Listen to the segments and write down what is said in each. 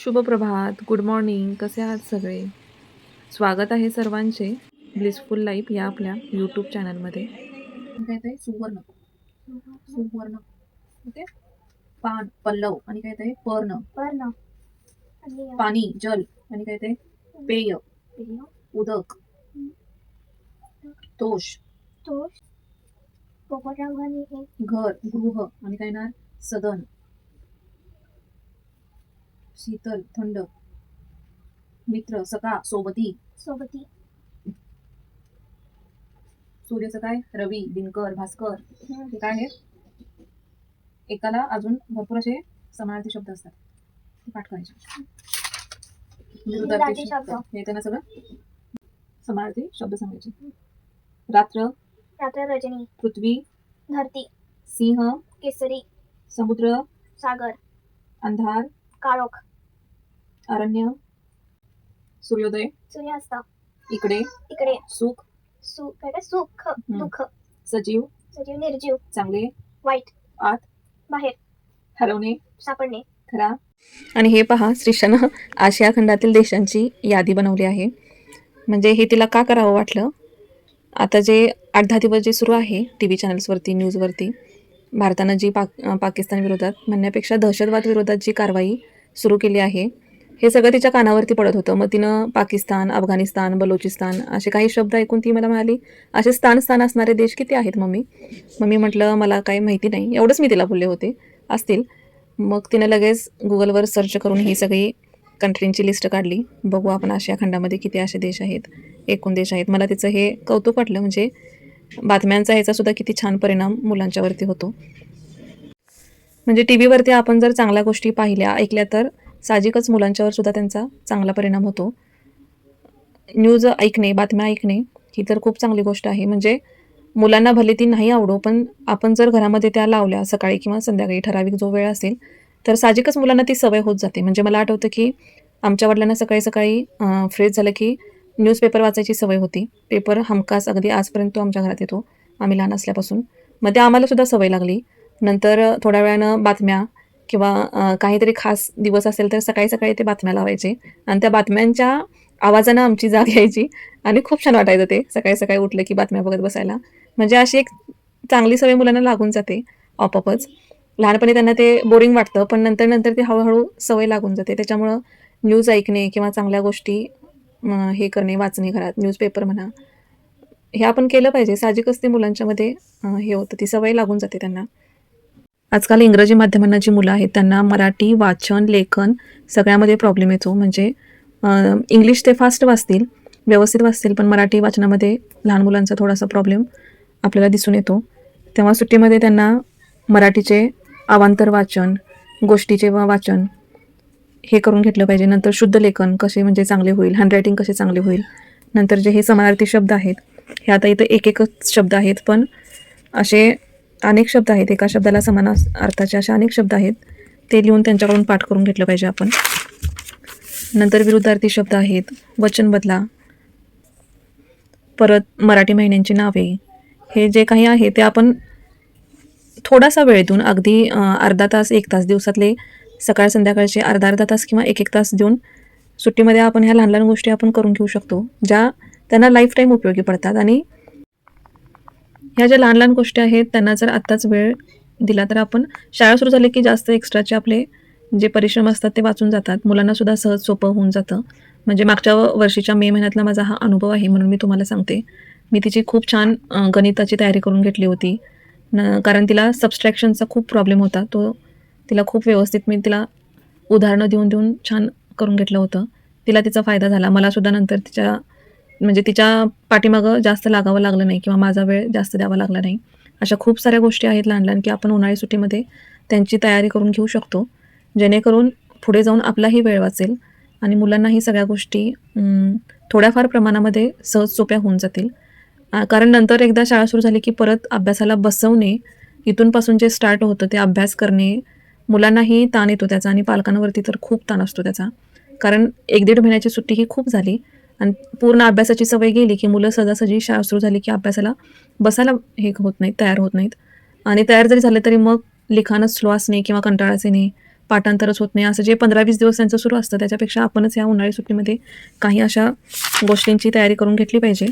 शुभप्रभात good morning कसे आहात सगळे? स्वागत आहे सर्वांचे ब्लिसफुल लाईफ या आपल्या यूट्यूब चॅनलमध्ये काय ते? सुवर्ण. सुवर्ण. ओके? पान पल्लव आणि काय ते? पर्ण. पर्ण. आणि पाणी जल आणि काय ते? पेय. पेय. उदक. तोष. तोष. घर गृह आणि काय ना सदन. शीतल थंड. मित्र सखा सोबती. सोबती. सूर्याचं काय? रवी दिनकर भास्कर. हे काय आहे एकाला अजून भरपूर असे समानार्थी शब्द असतात. ते पाठ करायचे. विरुद्धार्थी शब्द. हे त्यांना सगळं समानार्थी शब्द सांगायचे. रात्र. रात्र रजनी. पृथ्वी. धरती. सिंह. केसरी. समुद्र. सागर. अंधार. काळोख. अरण्य सूर्योदय सूर्यास्त. इकडे इकडे. सुख सु काय सुख दुःख. सजीव सजीव निर्जीव. चांगले वाईट. आत बाहेर. हरवणे सापडणे. खरा आणि हे पहा श्रीषानं आशिया खंडातील देशांची यादी बनवली आहे. म्हणजे हे तिला का करावं वाटलं? आता जे आठ दहा दिवस जे सुरू आहे टी व्ही चॅनल्सवरती न्यूजवरती भारतानं जी पाक पाकिस्तान विरोधात म्हणण्यापेक्षा दहशतवाद विरोधात जी कारवाई सुरू केली आहे हे सगळं तिच्या कानावरती पडत होतं. मग तिनं पाकिस्तान अफगाणिस्तान बलोचिस्तान असे काही शब्द ऐकून ती मला म्हणाली असे स्थान स्थान असणारे देश किती आहेत मम्मी? मग मी म्हटलं मला काही माहिती नाही. एवढंच मी तिला बोलले होते. असतील. मग तिनं लगेच गुगलवर सर्च करून ही सगळी कंट्रींची लिस्ट काढली. बघू आपण आशिया खंडामध्ये किती असे देश आहेत एकूण देश आहेत. मला तिचं हे कौतुक वाटलं म्हणजे बातम्यांचा ह्याचा सुद्धा किती छान परिणाम मुलांच्यावरती होतो. म्हणजे टी व्हीवरती आपण जर चांगल्या गोष्टी पाहिल्या ऐकल्या तर साहजिकच मुलांच्यावर सुद्धा त्यांचा चांगला परिणाम होतो. न्यूज ऐकणे बातम्या ऐकणे ही तर खूप चांगली गोष्ट आहे. म्हणजे मुलांना भले ती नाही आवडो पण आपण जर घरामध्ये त्या लावल्या सकाळी किंवा संध्याकाळी ठराविक जो वेळ असेल तर साहजिकच मुलांना ती सवय होत जाते. म्हणजे मला आठवतं की आमच्या वडिलांना सकाळी सकाळी फ्रेश झालं की न्यूजपेपर वाचायची सवय होती. पेपर हमखास अगदी आजपर्यंत तो आमच्या घरात येतो. आम्ही लहान असल्यापासून. मग ते आम्हाला सुद्धा सवय लागली. नंतर थोड्या वेळानं बातम्या किंवा काहीतरी खास दिवस असेल तर सकाळी सकाळी ते बातम्या लावायचे. आणि त्या बातम्यांच्या आवाजानं आमची जाग यायची. आणि खूप छान वाटायचं ते सकाळी सकाळी उठलं की बातम्या बघत बसायला. म्हणजे अशी एक चांगली सवय मुलांना लागून जाते आपोआपच. लहानपणी त्यांना ते बोरिंग वाटतं पण नंतर नंतर ती हळूहळू सवय लागून जाते. त्याच्यामुळं न्यूज ऐकणे किंवा चांगल्या गोष्टी हे करणे वाचणे घरात न्यूजपेपर म्हणा हे आपण केलं पाहिजे. साहजिकच ते मुलांच्यामध्ये हे होतं. ती सवय लागून जाते त्यांना. आजकाल इंग्रजी माध्यमांना जी मुलं आहेत त्यांना मराठी वाचन लेखन सगळ्यामध्ये प्रॉब्लेम येतो. म्हणजे इंग्लिश ते फास्ट वाचतील व्यवस्थित वाचतील पण मराठी वाचनामध्ये लहान मुलांचा थोडासा प्रॉब्लेम आपल्याला दिसून येतो. तेव्हा सुट्टीमध्ये त्यांना मराठीचे अवांतर वाचन गोष्टीचे वा वाचन हे करून घेतलं पाहिजे. नंतर शुद्ध लेखन कसे म्हणजे चांगले होईल हँडरायटिंग कसे चांगले होईल नंतर जे हे समानार्थी शब्द आहेत हे आता इथं एक एकच शब्द आहेत पण असे अनेक शब्द आहेत. एका शब्दाला समान अर्थाचे असे अनेक शब्द आहेत. ते लिहून त्यांच्याकडून पाठ करून घेतलं पाहिजे आपण. नंतर विरुद्धार्थी शब्द आहेत. वचन बदला. परत मराठी महिन्यांची नावे. हे जे काही आहे ते आपण थोडासा वेळ देऊन अगदी अर्धा तास एक तास दिवसातले सकाळ संध्याकाळचे अर्धा अर्धा तास किंवा एक एक तास देऊन सुट्टीमध्ये आपण ह्या लहान लहान गोष्टी आपण करून घेऊ शकतो ज्या त्यांना लाईफ टाईम उपयोगी पडतात आणि ह्या ज्या लहान लहान गोष्टी आहेत त्यांना जर आत्ताच वेळ दिला तर आपण शाळा सुरू झाली की जास्त एक्स्ट्राचे आपले जे परिश्रम असतात ते वाचून जातात. मुलांना सुद्धा सहज सोपं होऊन जातं. म्हणजे मागच्या वर्षीच्या मे महिन्यातला माझा हा अनुभव आहे म्हणून मी तुम्हाला सांगते. मी तिची खूप छान गणिताची तयारी करून घेतली होती. न कारण तिला सबस्ट्रॅक्शनचा खूप प्रॉब्लेम होता. तो तिला खूप व्यवस्थित मी तिला उदाहरणं देऊन देऊन छान करून घेतलं होतं. तिला तिचा फायदा झाला. मलासुद्धा नंतर तिच्या म्हणजे तिच्या पाठीमागं जास्त लागावं लागलं नाही किंवा माझा वेळ जास्त द्यावा लागला नाही. अशा खूप साऱ्या गोष्टी आहेत लहान लहान की आपण उन्हाळी सुट्टीमध्ये त्यांची तयारी करून घेऊ शकतो. जेणेकरून पुढे जाऊन आपलाही वेळ वाचेल आणि मुलांनाही सगळ्या गोष्टी थोड्याफार प्रमाणामध्ये सहज सोप्या होऊन जातील. कारण नंतर एकदा शाळा सुरू झाली की परत अभ्यासाला बसवणे इथूनपासून जे स्टार्ट होतं ते अभ्यास करणे मुलांनाही ताण येतो त्याचा आणि पालकांवरती तर खूप ताण असतो त्याचा. कारण एक दीड महिन्याची सुट्टी ही खूप झाली. आणि पूर्ण अभ्यासाची सवय गेली की मुलं सहजासहजी शाळा सुरू झाली की अभ्यासाला बसायला हे होत नाहीत तयार होत नाहीत. आणि तयार जरी झाले तरी मग लिखाणच स्लो असणे किंवा कंटाळाचे नाही पाठांतरच होत नाही असं जे पंधरा वीस दिवस त्यांचं सुरू असतं त्याच्यापेक्षा आपणच या उन्हाळी सुट्टीमध्ये काही अशा गोष्टींची तयारी करून घेतली पाहिजे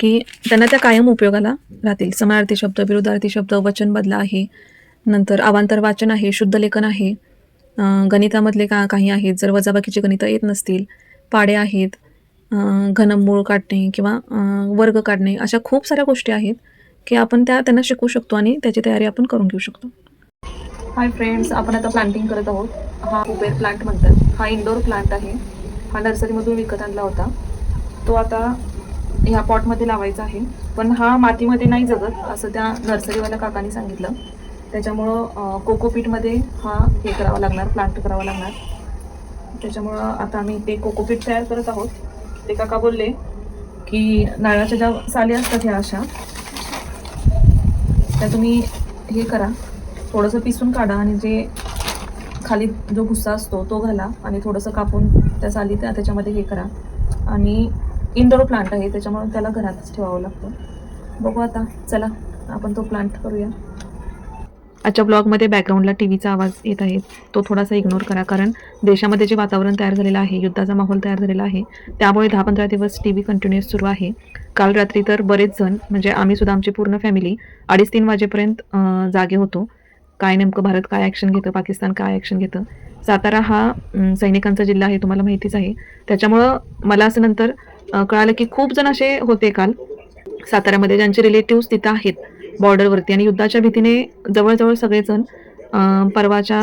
की त्यांना त्या कायम उपयोगाला राहतील. समानार्थी शब्द विरुद्धार्थी शब्द वचन बदला आहे नंतर अवांतर वाचन आहे शुद्ध लेखन आहे गणितामधले का काही आहेत जर वजाबाकीची गणितं येत नसतील पाडे आहेत घनमूळ काढणे किंवा वर्ग काढणे अशा खूप साऱ्या गोष्टी आहेत की आपण त्या त्यांना शिकवू शकतो आणि त्याची तयारी आपण करून घेऊ शकतो. हाय फ्रेंड्स आपण आता प्लांटिंग करत आहोत. हा कुबेर प्लांट म्हणतात. हा इंडोर प्लांट आहे. हा नर्सरीमधून विकत आणला होता. तो आता ह्या पॉटमध्ये लावायचा आहे. पण हा मातीमध्ये नाही जगत असं त्या नर्सरीवाल्या काकांनी सांगितलं. त्याच्यामुळं कोकोपीटमध्ये हा हे करावा लागणार प्लांट करावा लागणार. त्याच्यामुळं आता आम्ही ते कोकोपीट तयार करत आहोत. ते काका बोलले की नारळाच्या ज्या साली असतात ह्या अशा त्या तुम्ही हे करा. थोडंसं पिसून काढा आणि जे खाली जो भुस्सा असतो तो घाला आणि थोडंसं कापून त्या साली त्या त्याच्यामध्ये हे करा. आणि इंडोर प्लांट आहे त्याच्यामुळे त्याला घरातच ठेवावं लागतं. बघू आता चला आपण तो प्लांट करूया. आजच्या ब्लॉगमध्ये बॅकग्राऊंडला टी व्हीचा आवाज येत आहे. तो थोडासा इग्नोर करा कारण देशामध्ये जे वातावरण तयार झालेलं आहे युद्धाचा माहोल तयार झालेला आहे त्यामुळे दहा पंधरा दिवस टी व्ही कंटिन्युअस सुरू आहे. काल रात्री तर बरेच जण म्हणजे आम्ही सुद्धा आमची पूर्ण फॅमिली अडीच तीन वाजेपर्यंत जागे होतो. काय नेमकं भारत काय ॲक्शन घेतं पाकिस्तान काय ॲक्शन घेतं? सातारा हा सैनिकांचा जिल्हा आहे तुम्हाला माहितीच आहे. त्याच्यामुळं मला असं नंतर कळालं की खूप जण असे होते काल. साताऱ्यामध्ये ज्यांचे रिलेटिव्ह तिथं आहेत बॉर्डरवरती. आणि युद्धाच्या भीतीने जवळजवळ सगळेजण अं, परवाच्या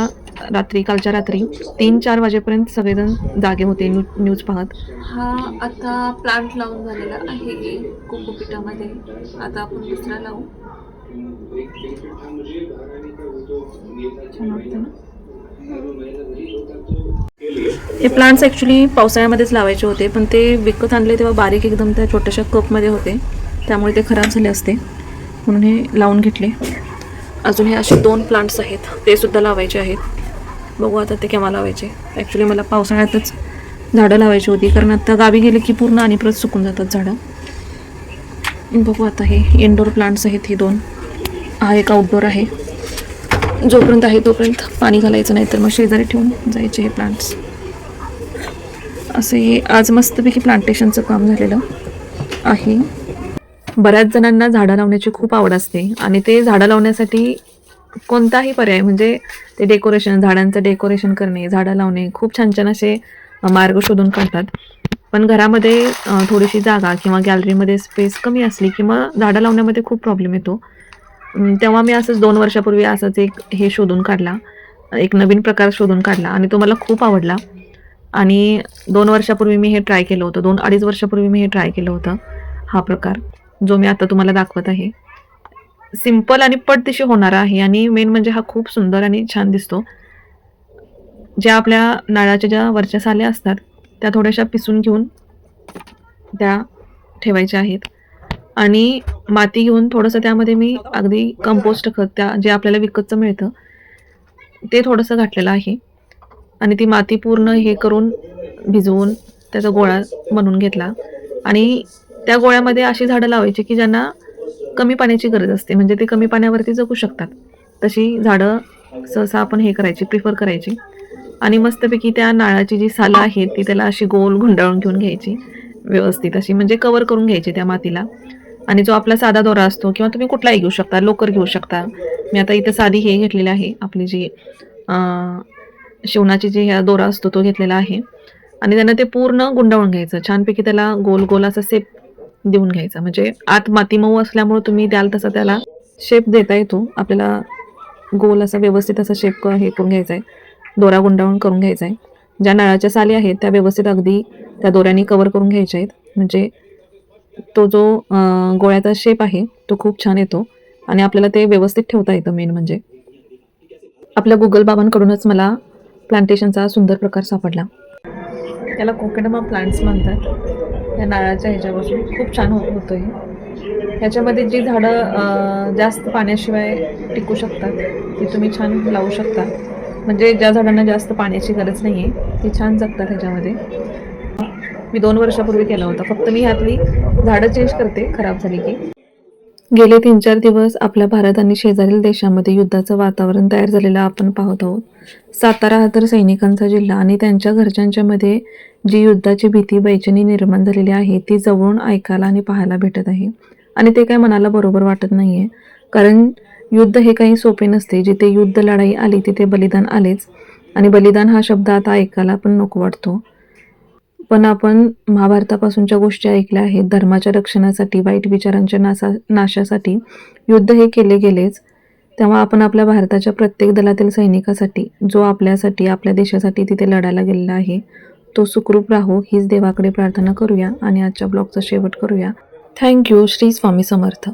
रात्री कालच्या रात्री तीन चार वाजेपर्यंत सगळेजण जागे होते न्यू न्यूज पाहत. हा आता प्लांट लावून झालेला आहे कोकोपिटामध्ये आता आपण दुसरा लावू. छान वाटतं ना? हे प्लांट्स ॲक्च्युली पावसाळ्यामध्येच लावायचे होते पण ते विकत आणले तेव्हा बारीक एकदम त्या छोट्याशा कपमध्ये होते. त्यामुळे ते खराब झाले असते. म्हणून हे लावून घेतले. अजून हे असे दोन प्लांट्स आहेत. ते सुद्धा लावायचे आहेत. बघू आता ते केव्हा लावायचे. ॲक्च्युली मला पावसाळ्यातच झाडं लावायची होती. कारण आता गावी गेले की पूर्ण आणि परत सुकून जातात झाडं. बघू आता हे इनडोर प्लांट्स आहेत हे दोन. हा एक आउटडोर आहे. जोपर्यंत आहे तोपर्यंत पाणी घालायचं नाही तर मग शेजारी ठेवून जायचे हे प्लांट्स असे हे आज मस्तपैकी प्लांटेशनचं काम झालेलं आहे. बऱ्याच जणांना झाडं लावण्याची खूप आवड असते आणि ते झाडं लावण्यासाठी कोणताही पर्याय म्हणजे ते डेकोरेशन झाडांचं डेकोरेशन करणे झाडं लावणे खूप छान छान असे मार्ग शोधून काढतात. पण घरामध्ये थोडीशी जागा किंवा गॅलरीमध्ये स्पेस कमी असली किंवा झाडं लावण्यामध्ये खूप प्रॉब्लेम येतो. तेव्हा मी असंच दोन वर्षापूर्वी असंच एक हे शोधून काढला. एक नवीन प्रकार शोधून काढला आणि तो मला खूप आवडला. आणि दोन वर्षापूर्वी मी हे ट्राय केलं होतं. दोन अडीच वर्षापूर्वी मी हे ट्राय केलं होतं हा प्रकार. जो मी आता तुम्हाला दाखवत आहे. सिंपल आणि पटदिशी होणारा आहे आणि मेन म्हणजे हा खूप सुंदर आणि छान दिसतो. ज्या आपल्या नाळाच्या ज्या वरच्या साल्या असतात त्या थोड्याशा पिसून घेऊन त्या ठेवायच्या आहेत. आणि माती घेऊन थोडंसं त्यामध्ये मी अगदी कंपोस्ट खत त्या जे आपल्याला विकतचं मिळतं ते थोडंसं घातलेलं आहे. आणि ती माती पूर्ण हे करून भिजवून त्याचा गोळा बनवून घेतला. आणि त्या गोळ्यामध्ये अशी झाडं लावायची की ज्यांना कमी पाण्याची गरज असते. म्हणजे ते कमी पाण्यावरती जगू शकतात. तशी झाडं सहसा आपण हे करायची प्रिफर करायची. आणि मस्तपैकी त्या नाळाची जी सालं आहेत ती त्याला अशी गोल गुंडाळून घेऊन घ्यायची. व्यवस्थित अशी म्हणजे कवर करून घ्यायची त्या मातीला. आणि जो आपला साधा दोरा असतो किंवा तुम्ही कुठलाही घेऊ शकता लोकर घेऊ शकता. मी आता इथं साधी हे घेतलेली आहे. आपली जी शिवणाची जी ह्या दोरा असतो तो घेतलेला आहे. आणि त्यांना ते पूर्ण गुंडाळून घ्यायचं. छानपैकी त्याला गोल गोल असा सेप देऊन घ्यायचा. म्हणजे आत मातीमऊ असल्यामुळे तुम्ही द्याल तसा त्याला शेप देता येतो आपल्याला गोल असा व्यवस्थित असा शेप हे करून घ्यायचा आहे दोरा गुंडाळून करून घ्यायचा आहे ज्या नळाच्या साली आहेत त्या व्यवस्थित अगदी त्या दोऱ्याने कवर करून घ्यायच्या आहेत म्हणजे तो जो गोळ्याचा शेप आहे तो खूप छान येतो. आणि आपल्याला ते व्यवस्थित ठेवता येतं मेन म्हणजे. आपल्या गुगल बाबांकडूनच मला प्लांटेशनचा सुंदर प्रकार सापडला. त्याला कोकेडमा प्लांट्स म्हणतात. या नारळाच्या ह्याच्यापासून खूप छान हो होतं हे ह्याच्यामध्ये जी झाडं जास्त पाण्याशिवाय टिकू शकतात ती तुम्ही छान लावू शकता. म्हणजे ज्या झाडांना जास्त पाण्याची गरज नाही आहे ती छान जगतात ह्याच्यामध्ये. मी दोन वर्षापूर्वी केला होता फक्त मी ह्यातली झाडं चेंज करते खराब झाली की. गेले तीन चार दिवस आपल्या भारत आणि शेजारील देशामध्ये युद्धाचं वातावरण तयार झालेलं आपण पाहत आहोत. सातारा हा तर सैनिकांचा जिल्हा आणि त्यांच्या घरच्यांच्यामध्ये जी युद्धाची भीती बैचनी निर्माण झालेली आहे ती जवळून ऐकायला आणि पाहायला भेटत आहे. आणि ते काय मनाला बरोबर वाटत नाही आहे कारण युद्ध हे काही सोपे नसते. जिथे युद्ध लढाई आली तिथे बलिदान आलेच. आणि बलिदान हा शब्द आता ऐकायला पण नको वाटतो. पण आपण महाभारतापासूनच्या गोष्टी ऐकल्या आहेत. धर्माच्या रक्षणासाठी वाईट विचारांच्या नासा नाशासाठी युद्ध हे केले गेलेच. तेव्हा आपण आपल्या भारताच्या प्रत्येक दलातील सैनिकासाठी जो आपल्यासाठी आपल्या देशासाठी तिथे लढायला गेलेला आहे तो सुखरूप राहो हीच देवाकडे प्रार्थना करूया आणि आजच्या ब्लॉगचा शेवट करूया. Thank you Shri Swami Samarth.